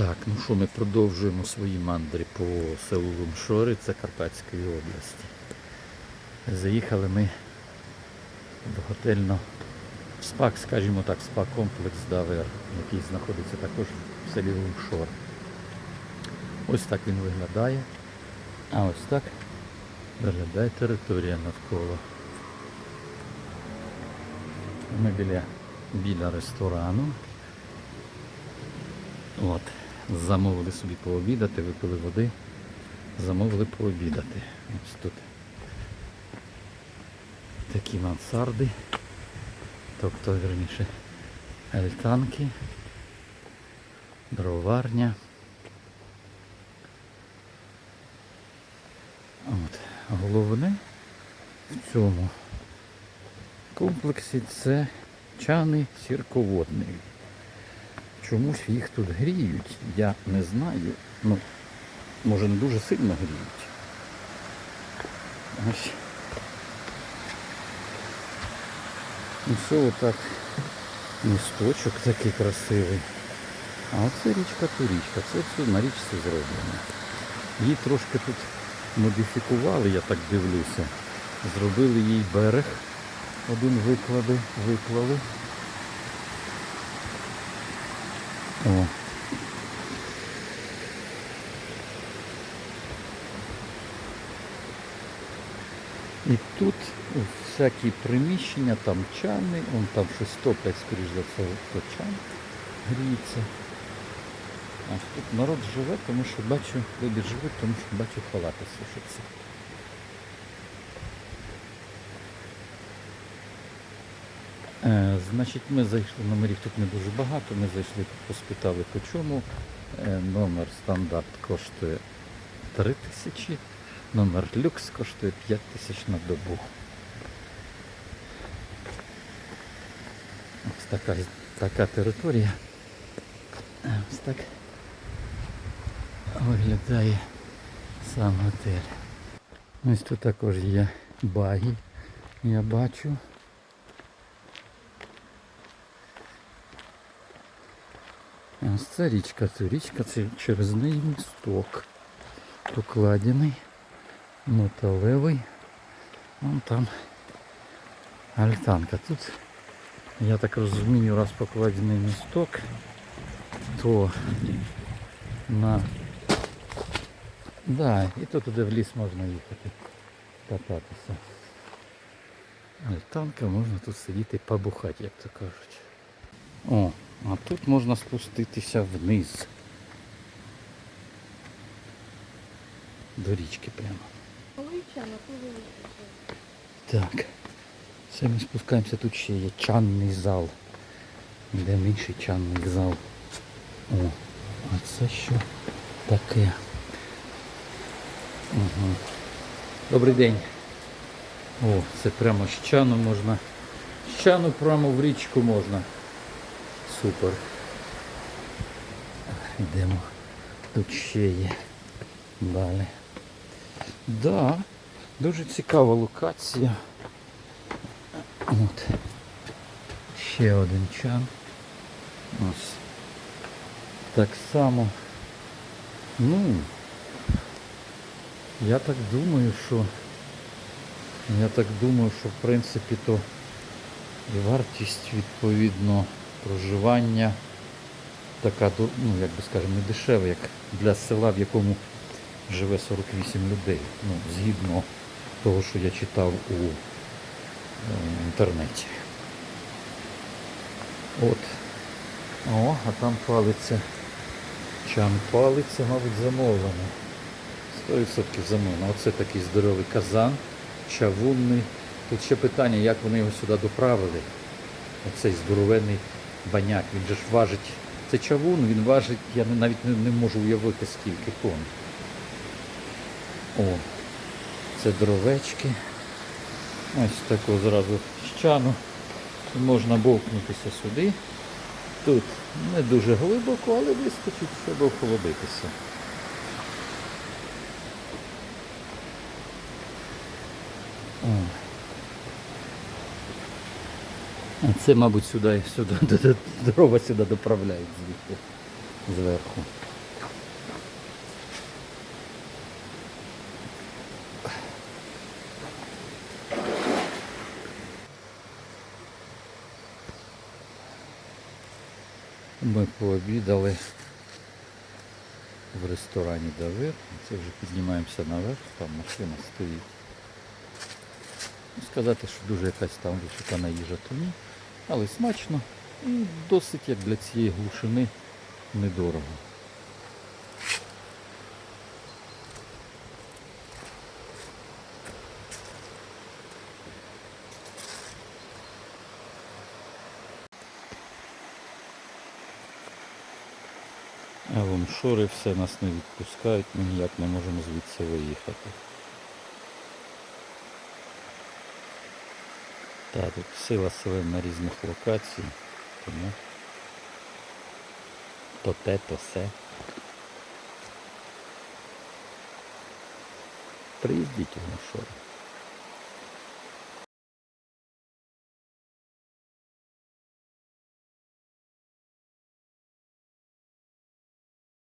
Так, ну що, ми продовжуємо свої мандри по селу Лумшори, це Карпатської області. Заїхали ми в готельно в спак, скажімо так, спа-комплекс Давер, який знаходиться також в селі Лумшор. Ось так він виглядає. А ось так виглядає територія навколо. Ми біля, біля ресторану. От. Замовили собі пообідати, випили води, замовили пообідати. Ось тут такі мансарди, тобто, верніше, альтанки, дроварня. От. Головне в цьому комплексі це чани сірководний. Чомусь їх тут гріють, я не знаю. Ну, може не дуже сильно гріють. Ось. Все отак. Місточок такий красивий. А оце річка Турічка. Це все на річці зроблено. Її трошки тут модифікували, я так дивлюся. Зробили їй берег. Один виклади, виклали. О. І тут всякі приміщення, там чани, он там щось топлять, скоріш за це, чан гріється. А тут народ живе, тому що бачу, люди живуть, тому що бачу халати сушаться. Е, значить, ми зайшли, номерів тут не дуже багато, ми зайшли, поспитали по чому. Е, номер стандарт коштує 3 тисячі, номер люкс коштує 5 тисяч на добу. Ось така, така територія. Е, Ось так виглядає сам готель. Ось тут також є баги, я бачу. А Ось це річка, це річка, це через неї місток. Покладений, металевий. Вон там альтанка. Тут, я так розумію, раз покладений місток, то на... Да, і то туди в ліс можна їхати, кататися. Альтанка, можна тут сидіти і побухати, як то кажуть. О, а тут можна спуститися вниз. До річки прямо. Так. Це ми спускаємося, тут ще є чанний зал. Де інший чанний зал. О, а це що таке? Угу. Добрий день. О, це прямо з чану можна. З чану прямо в річку можна. Супер. Йдемо. Тут ще є. Далі. Да, дуже цікава локація. От. Ще один чан. Ось. Так само. Ну, я так думаю, що я так думаю, що в принципі то і вартість відповідно проживання така, ну як би скажемо, не дешева, як для села, в якому живе 48 людей. Ну, згідно того, що я читав у е, інтернеті. От. О, а там палиться. Чан палиться, мабуть, замовлено. 100% замовлено. Оце такий здоровий казан, чавунний. Тут ще питання, як вони його сюди доправили. Оцей здоровенний баняк. Він же ж важить. Це чавун, він важить, я навіть не, не можу уявити скільки тонн. О, це дровечки. Ось таку зразу з чану. Можна бовкнутися сюди. Тут не дуже глибоко, але вистачить, щоб охолодитися. О. Це, мабуть, сюди сюди, дрова сюди доправляють звідти зверху. Ми пообідали в ресторані Давид. Це вже піднімаємося наверх, там машина стоїть. Ну, сказати, що дуже якась там висока на їжа, то ні. Але смачно і досить як для цієї глушини недорого. А в Омшори все нас не відпускають, ми ніяк не можемо звідси виїхати. Та тут сила на різних локацій, тому то те, то все. Приїздіть у Омшори.